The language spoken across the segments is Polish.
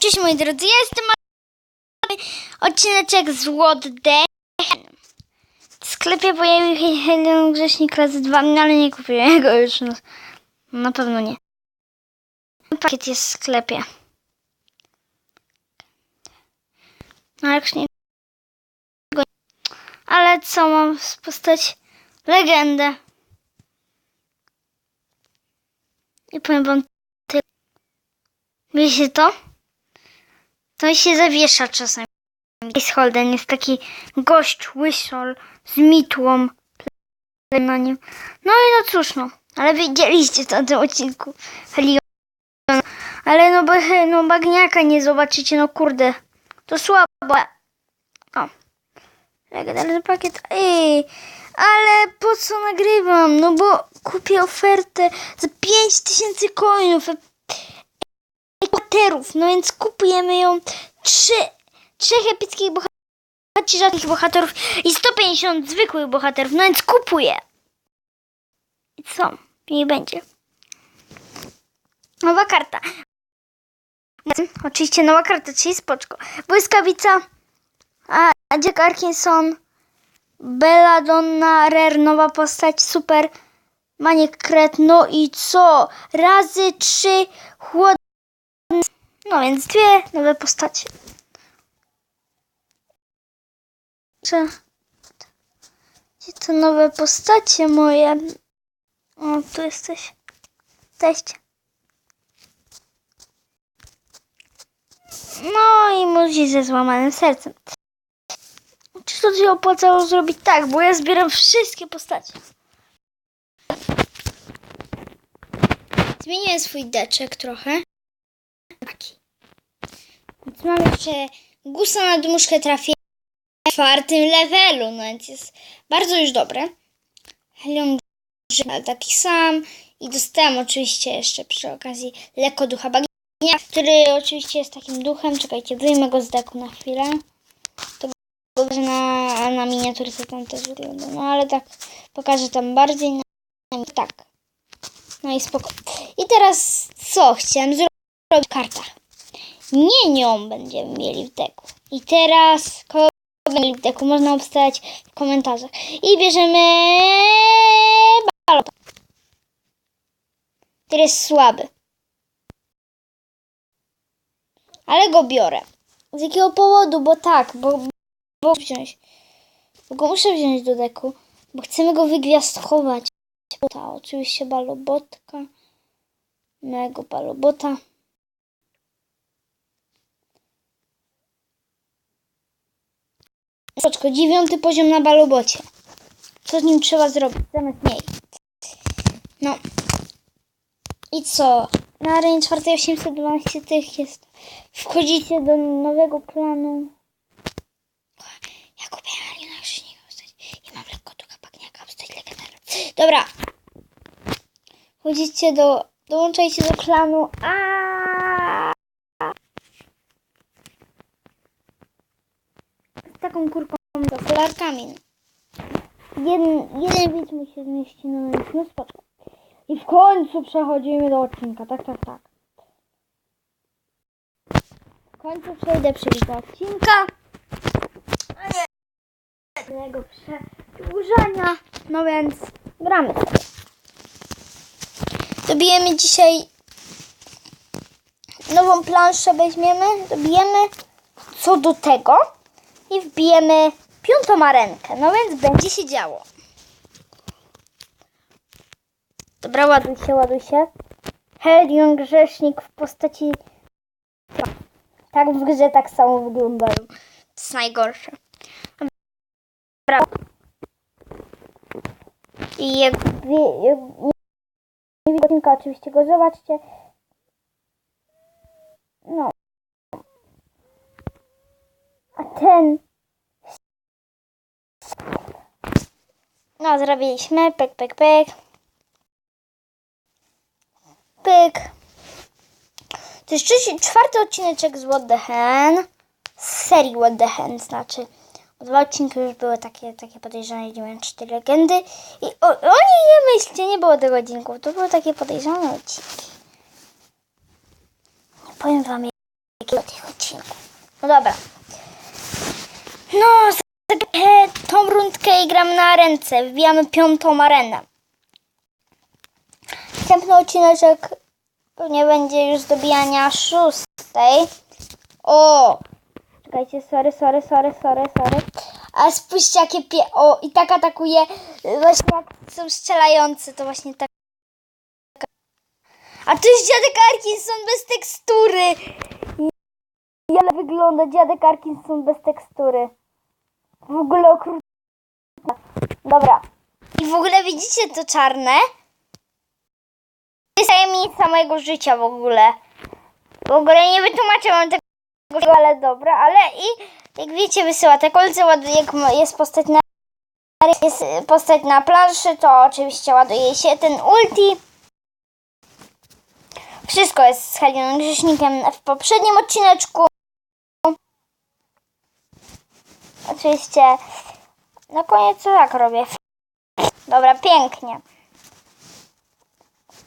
Cześć moi drodzy, ja jestem odcineczek z. W sklepie pojawił się Helion Grzesznik klasy 2, no ale nie kupiłem go już. No, na pewno nie. Pakiet jest w sklepie. No jak nie... Ale co mam postać? Legendę. I powiem wam tyle. Wiecie to? To się zawiesza czasem. Ace Holden jest taki gość łysol z mitłą na nim. No i no cóż no, ale widzieliście to tym odcinku. Ale no, no bagniaka nie zobaczycie, no kurde. To słabo. O. Legendarny pakiet. Ej, ale po co nagrywam? No bo kupię ofertę za 5000 coinów bohaterów, no więc kupujemy ją trzy, trzech epickich bohaterów, rzadkich bohaterów i 150 zwykłych bohaterów, no więc kupuję. I co? Nie będzie. Nowa karta. Oczywiście nowa karta, czyli spoczko. Błyskawica, a Jack Arkinson, Belladonna, Rare, nowa postać, super. Maniek Kret, no i co? Razy trzy chłod... No więc dwie nowe postacie. Czy... Gdzie te nowe postacie moje? O, tu jesteś. Cześć. No i musi ze złamanym sercem. Czy to się opłacało zrobić tak, bo ja zbieram wszystkie postacie. Zmieniłem swój deczek trochę. Więc mam jeszcze gusa na dmuszkę trafię w czwartym levelu, no więc jest bardzo już dobre. Helion ale taki sam. I dostałam oczywiście jeszcze przy okazji lekko ducha bagnia, który oczywiście jest takim duchem. Czekajcie, wyjmę go z deku na chwilę. To pokażę na, na tam też wygląda. No ale tak pokażę tam bardziej. Tak. No i spoko. I teraz co chciałem zrobić w kartach? Nie nią będziemy mieli w deku. I teraz kogo będziemy mieli w deku można obstawiać w komentarzach. I bierzemy balota. Który jest słaby. Ale go biorę. Z jakiego powodu? Bo tak, bo, bo wziąć. Bo go muszę wziąć do deku, bo chcemy go wygwiazdkować. Ta, oczywiście balobotka. Mego balobota. Soczko, dziewiąty poziom na balobocie. Co z nim trzeba zrobić? Zamiast niej. No. I co? Na arenie czwartej 812 tych jest. Wchodzicie do nowego planu. Ja kupię Ariana Krzyżnika postać. I mam lekko ducha bagniaka postać legendarna. Dobra. Wchodzicie do... Dołączajcie do klanu. A taką kurką do kolarkami. Jeden, jeden widz mu się zmieści na moim no spoczko. I w końcu przechodzimy do odcinka, tak, tak, tak. W końcu przejdę przez do odcinka. Jego przedłużania. No więc gramy. Dobijemy dzisiaj nową planszę weźmiemy, dobijemy co do tego i wbijemy piątą arenkę. No więc będzie się działo. Dobra, ładuj się, ładuj się. Helion Grzesznik w postaci... Tak w grze tak samo wyglądają. To jest najgorsze. Dobra. I jak, nie odcinka, oczywiście go zobaczcie. No. A ten... No, zrobiliśmy. Pyk, pyk, pyk. Pyk. To jest trzeci, czwarty odcineczek z What the Hen. Z serii What the Hen, znaczy. Dwa odcinki już były takie, takie podejrzane, gdzie legendy. I o, oni nie myślcie, nie było tego odcinków. To były takie podejrzane odcinki. Nie powiem wam, jakiego tych. No dobra. No, zagramy tą rundkę i gram na ręce. Wbijamy piątą arenę. Następny odcineczek pewnie będzie już dobijania szóstej. O! Czekajcie, sorry, sorry, sorry, sorry, sorry. A spójrzcie jakie pie... O, i tak atakuje właśnie jak są strzelający, to właśnie tak. A to jest dziadek Arkinson bez tekstury. Jak wygląda dziadek Arkinson bez tekstury? W ogóle okrutne. Dobra. I w ogóle widzicie to czarne? To jest tajemnica mojego życia w ogóle. W ogóle nie wytłumaczę wam tego, ale dobra, ale i jak wiecie wysyła te kolce, ładuje, jak jest postać na jest postać na planszy, to oczywiście ładuje się ten ulti. Wszystko jest z Halionem Grzesznikiem w poprzednim odcineczku. Oczywiście na koniec tak robię. Dobra, pięknie.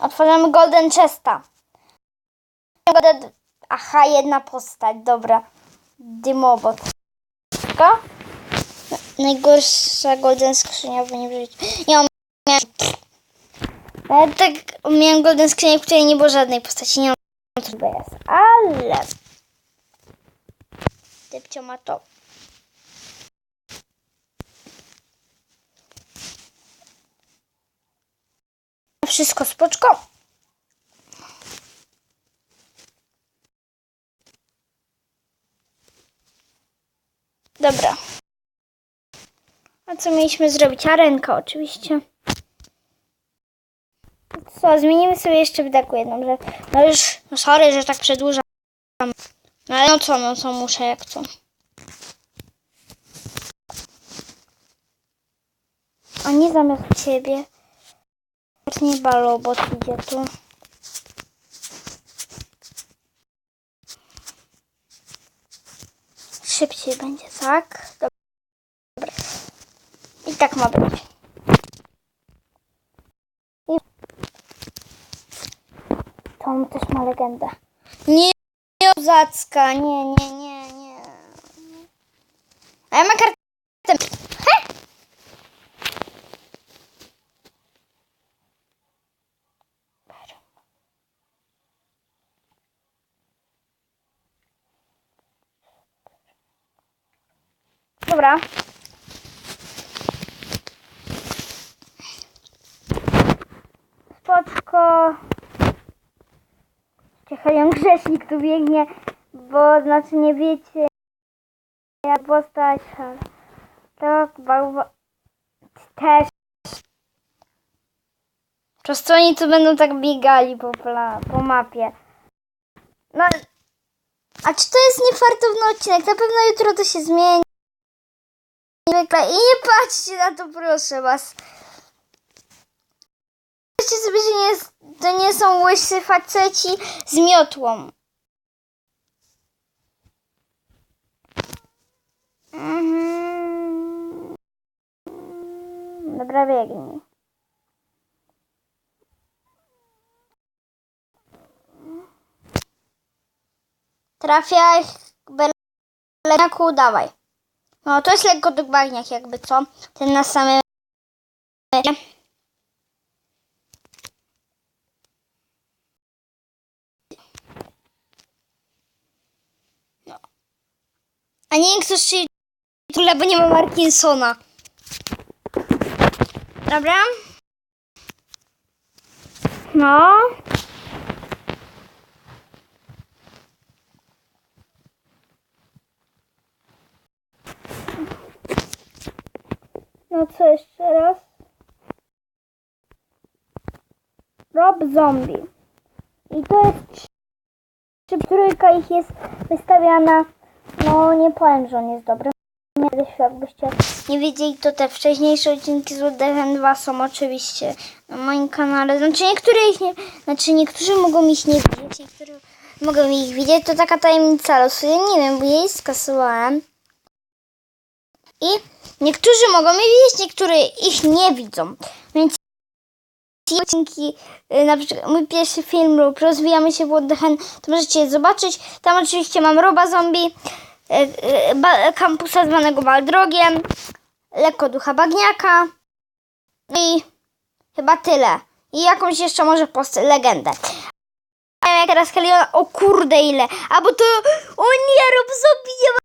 Otworzymy Golden Chesta. Aha, jedna postać, dobra. Dymobot. Najgorsza Golden skrzynia w nim życiu. Nie, miałem... Ja tak miałem Golden skrzynię, w której nie było żadnej postaci. Nie mam. Ale... Typcio ma to. Wszystko spoczko. Dobra. A co mieliśmy zrobić? Arenka oczywiście. Co, zmienimy sobie jeszcze w deku jedną rzecz. No już, no sorry, że tak przedłużam. No ale no co, no co muszę, jak co. A nie zamiast ciebie. Nie balobot idzie tu. Szybciej będzie, tak? Dobra. I tak ma być. I... To on też ma legendę. Nie, nie nie, nie, nie, nie. A ja mam kartę. Dobra. Spoczko. Czekają grzesznik tu biegnie, bo znaczy nie wiecie jak postać. Tak, bałwa... Też. Przez co oni tu będą tak biegali po, pla, po mapie. No, a czy to jest niefartowny odcinek? Na pewno jutro to się zmieni. I nie patrzcie na to, proszę was. Myślcie sobie, że nie to nie są łysy faceci z miotłą. Mhm. Dobra, biegnij. Trafiaj, Belenaku, dawaj. No, to jest lekko bagniak jakby co. Ten na samym... No. A nie wiem, kto strzeli tyle, bo nie ma Markinsona. Dobra. No. No co jeszcze raz? Rob Zombie. I to jest czy trójka ich jest wystawiana. No nie powiem, że on jest dobry. Jakbyście nie wiedzieli, to te wcześniejsze odcinki z Woodhaven 2 są oczywiście na moim kanale. Znaczy niektóre ich nie, znaczy niektórzy mogą ich nie widzieć, niektórzy mogą ich widzieć. To taka tajemnica losu. Ja nie wiem, bo jej skasowałem. I niektórzy mogą je widzieć, niektórzy ich nie widzą. Więc odcinki, y, na przykład mój pierwszy film lub rozwijamy się w Wodehen, to możecie je zobaczyć. Tam oczywiście mam Roba Zombie, y, y, kampusa zwanego Baldrogiem, lekko ducha bagniaka i chyba tyle. I jakąś jeszcze może post legendę. A teraz Heliona, o kurde ile. A bo to, o nie, Rob Zombie nie ma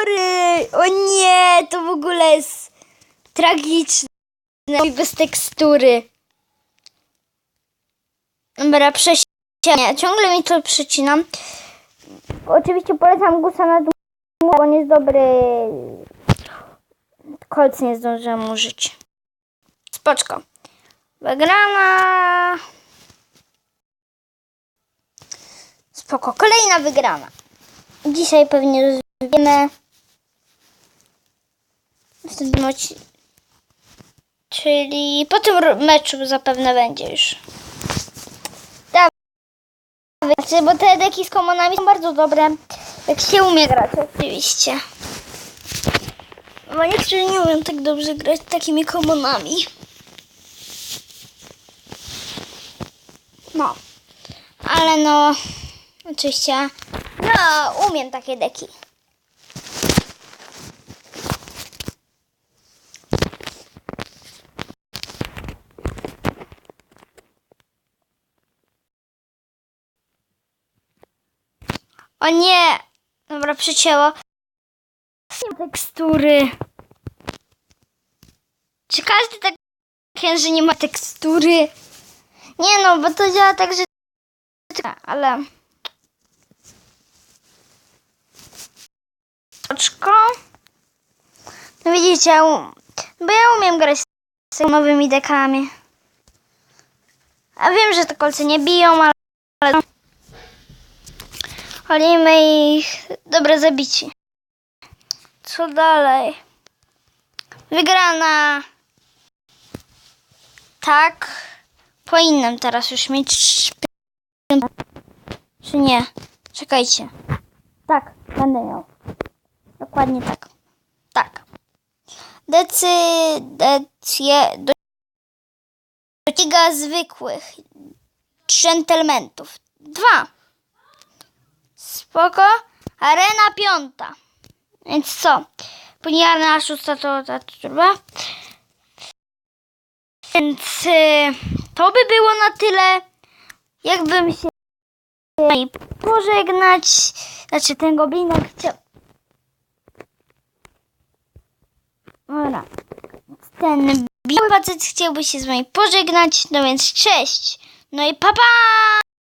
tekstury. O nie, to w ogóle jest tragiczne. I bez tekstury. Dobra, przeciągnę. Ciągle mi to przecinam. Oczywiście polecam gusa na dół, bo on jest dobry. Kolc nie zdążyłem użyć. Spoczko. Wygrana. Spoko. Kolejna wygrana. Dzisiaj pewnie rozwijemy tym meczu. Czyli po tym meczu zapewne będzie już. Dawaj, bo te deki z komonami są bardzo dobre. Jak się umie grać, oczywiście. Bo niektórzy nie umieją tak dobrze grać takimi komonami. No. Ale no, oczywiście, no, umiem takie deki. O nie! Dobra, przycięło. Tekstury. Czy każdy tak że nie ma tekstury? Nie no, bo to działa tak, że... Ale... Oczko. No widzicie, um... bo ja umiem grać z nowymi dekami. A wiem, że te kolce nie biją, ale... Holimy ich. Dobra, zabici. Co dalej? Wygrana. Tak. Powinnam teraz już mieć. Czy nie? Czekajcie. Tak, będę miał. Dokładnie tak. Tak. Decydacje do do Liga zwykłych dżentelmentów. Dwa. Spoko. Arena piąta. Więc co? Później arena szósta to ta turba. Więc y, to by było na tyle. Jakbym się pożegnać. Znaczy ten goblinek chciał. Dobra. Ten biały facet chciałby się z wami pożegnać. No więc cześć. No i pa pa!